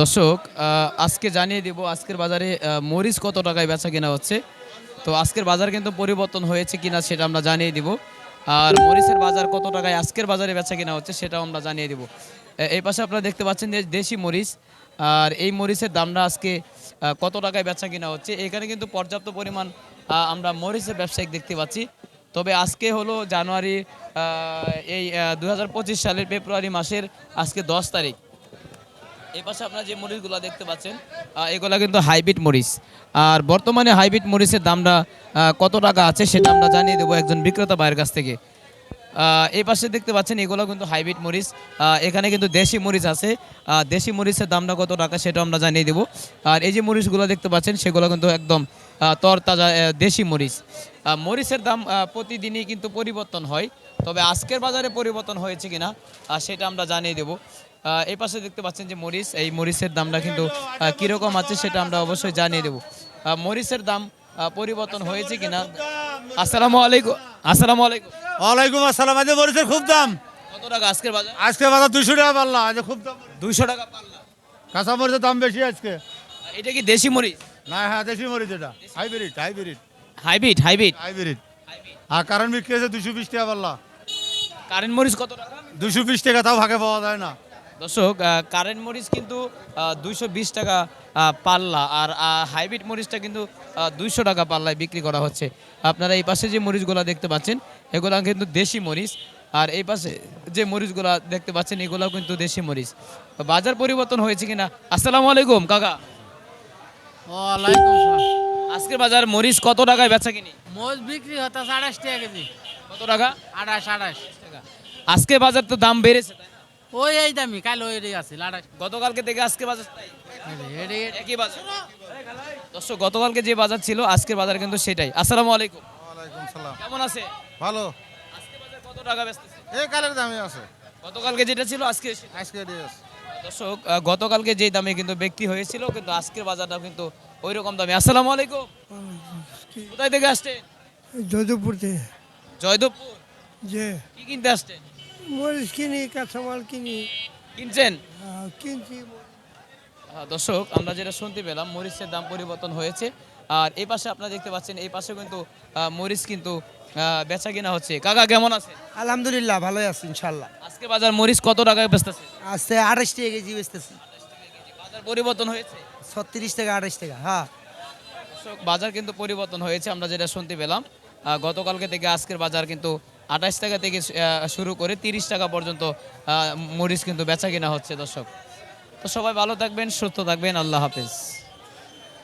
দর্শক আজকে জানিয়ে দেব, আজকের বাজারে মরিচ কত টাকায় বেচা কেনা হচ্ছে। তো আজকের বাজার কিন্তু পরিবর্তন হয়েছে কিনা সেটা আমরা জানিয়ে দিব। আর মরিচের বাজার কত টাকায় আজকের বাজারে বেচা কেনা হচ্ছে সেটাও আমরা জানিয়ে দিব। এই পাশে আপনারা দেখতে পাচ্ছেন যে দেশি মরিচ, আর এই মরিচের দামটা আজকে কত টাকায় বেচা কেনা হচ্ছে। এখানে কিন্তু পর্যাপ্ত পরিমাণ আমরা মরিচের ব্যবসায়িক দেখতে পাচ্ছি। তবে আজকে হলো জানুয়ারি এই দু হাজার পঁচিশ সালের ফেব্রুয়ারি মাসের আজকে দশ তারিখ। এই পাশে আপনারা যে মরিচগুলো দেখতে পাচ্ছেন এগুলো কিন্তু হাইব্রিড মরিচ। আর বর্তমানে হাইব্রিড মরিচের দামটা কত টাকা আছে সেটা আমরা জানিয়ে দেবো একজন বিক্রেতা ভাইয়ের কাছ থেকে। এই পাশে দেখতে পাচ্ছেন এগুলো কিন্তু হাইব্রিড মরিচ। এখানে কিন্তু দেশি মরিচ আছে। দেশি মরিচের দামটা কত টাকা সেটা আমরা জানিয়ে দেবো। আর এই যে মরিচগুলো দেখতে পাচ্ছেন, সেগুলো কিন্তু একদম তরতাজা দেশি মরিচ। মরিচের দাম প্রতিদিনই কিন্তু পরিবর্তন হয়। তবে আজকের বাজারে পরিবর্তন হয়েছে কিনা সেটা আমরা জানিয়ে দেবো। এই পাশে দেখতে পাচ্ছেন যে মরিচ এই মরিচের দামটা কিন্তু কীরকম আছে সেটা আমরা অবশ্যই জানিয়ে দেবো। মরিচের দাম পরিবর্তন হয়েছে কিনা? আসসালামু আলাইকুম আসসালামু আলাইকুম। ওয়ালাইকুম আসসালাম আজ মরিচের খুব দাম। কত টাকা আজকের বাজার? আজকে বাজার দুশো টাকা আজ খুব দাম। দুইশো টাকা পাল্লা। কাঁচা মরিচের দাম বেশি আজকে। এটা কি দেশি মরিচ? না হ্যাঁ দেশি মরিচ এটা। Hybrid hybrid hybrid hybrid hybrid আর কারণ বিক্রি আছে দুশো বিশ টাকা পাল্লা। কারেন্ট মরিচ কত টাকা? দুশো বিশ টাকা তাও ভাগে পাওয়া যায় না। দর্শক কারেন্ট মরিচ কিন্তু দুইশো বিশ টাকা পাল্লা। আর হাইব্রিড মরিচটা কিন্তু দুইশো টাকা পাল্লায় বিক্রি করা হচ্ছে। আপনারা এই পাশে যে মরিচগুলো দেখতে পাচ্ছেন এগুলো কিন্তু দেশি মরিচ। আর এই পাশে যে মরিচগুলো দেখতে পাচ্ছেন এগুলো কিন্তু দেশি মরিচ। বাজার পরিবর্তন হয়েছে কিনা? আসসালামু আলাইকুম কাকা। ওয়ালাইকুম আজকের বাজার মরিচ কত টাকায় বেচা কিনি? মোজ বিক্রি হতো আড়াইশ টাকা কেজি। কত টাকা? আড়াইশ আড়াইশ। টাকা। আজকে বাজার তো দাম বেড়েছে ওই এই দামি কাল ওই রে আছে আড়াইশ। গতকালকে থেকে আজকে বাজার একই বাজার। দর্শক গতকালকে যে বাজার ছিল আজকের বাজার কিন্তু সেটাই। আসসালামু আলাইকুম। ওয়ালাইকুম সালাম। কেমন আছে? ভালো। আজকে বাজার কত টাকা বেচতেছে? এই কালের দামে আছে। গতকালকে যেটা ছিল আজকে। আজকে আছে। দর্শক গতকালকে যে দামে কিন্তু বিক্রি হয়েছিল কিন্তু আজকের বাজারটা কিন্তু ওই রকম দামে। আসসালামু আলাইকুম। কোথায় থেকে আসছেন? জয়দেবপুর থেকে। জয়দেবপুর যে কি কিনতে আসছেন? মরিচ কিনি কাঁচামাল কিনি। কিনছেন? আহ, কিনছি। দর্শক আমরা যেটা শুনতে পেলাম মরিচের দাম পরিবর্তন হয়েছে। আর এই পাশে আপনারা দেখতে পাচ্ছেন এই পাশে কিন্তু মরিচ কিন্তু বেচা কিনা হচ্ছে। কাকা কেমন আছে? আলহামদুলিল্লাহ ভালোই আছে ইনশাল্লাহ আজকে বাজার মরিচ কত টাকায় বেচতেছে? আজকে আড়াইশ টাকা কেজি বেচতেছি। বাজার পরিবর্তন হয়েছে? ছত্রিশ টাকা আড়াইশ টাকা হ্যাঁ। বাজার কিন্তু পরিবর্তন হয়েছে আমরা যেটা শুনতে পেলাম। গতকালকে থেকে আজকের বাজার কিন্তু আঠাশ টাকা থেকে শুরু করে তিরিশ টাকা পর্যন্ত আহ, মরিচ কিন্তু বেচা কিনা হচ্ছে দর্শক। তো সবাই ভালো থাকবেন সুস্থ থাকবেন আল্লাহ হাফেজ।